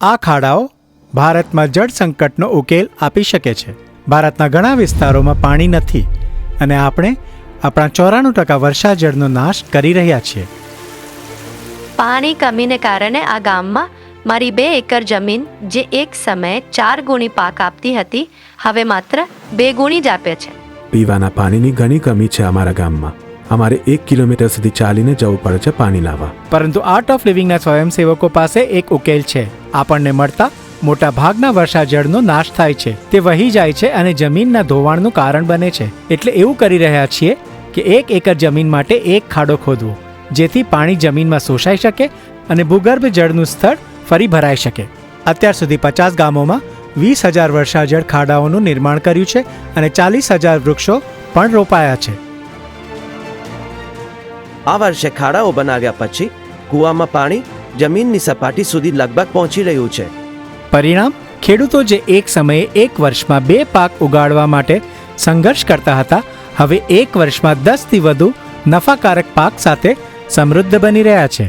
આ ખાડાઓ ભારતમાં જળ સંકટનો ઉકેલ આપી શકે છે. ભારતના ઘણા વિસ્તારોમાં પાણી નથી અને આપણે આપણા ચોરાણું ટકા વર્ષા જળનો નાશ કરી રહ્યા છીએ. પાણી કમીને કારણે આ ગામમાં મારી બે એકર જમીન જે એક સમયે ચાર ગુણી પાક આપતી હતી હવે માત્ર બે ગુણી જ આપે છે. પીવાના પાણીની ઘણી કમી છે અમારા ગામમાં. અમારે એક કિલોમીટર સુધી ચાલીને જવું પડે છે પાણી લાવવા પરંતુ આર્ટ ઓફ લિવિંગના સ્વયંસેવકો પાસે એક ઉકેલ છે આપણને મળતા મોટા ભાગના વર્ષા જળનો નાશ થાય છે। તે વહી જાય છે અને જમીનના ધોવાણનું કારણ બને છે। એટલે એવું કરી રહ્યા છીએ કે એક એકર જમીન માટે એક ખાડો ખોદવો, જેથી પાણી જમીનમાં શોષાઈ શકે અને ભૂગર્ભ જળનું સ્થળ ફરી ભરાઈ શકે। અત્યાર સુધી પચાસ ગામોમાં વીસ હજાર વર્ષા જળ ખાડાઓનું નિર્માણ કર્યું છે અને ચાલીસ હજાર વૃક્ષો પણ રોપાયા છે। આ વર્ષે ખાડાઓ બનાવ્યા પછી કૂવામાં પાણી જમીનની સપાટી સુધી લગભગ પહોંચી રહ્યું છે. પરિણામ, ખેડૂતો જે એક સમયે એક વર્ષમાં બે પાક ઉગાડવા માટે સંઘર્ષ કરતા હતા, હવે એક વર્ષમાં દસથી વધુ નફાકારક પાક સાથે સમૃદ્ધ બની રહ્યા છે.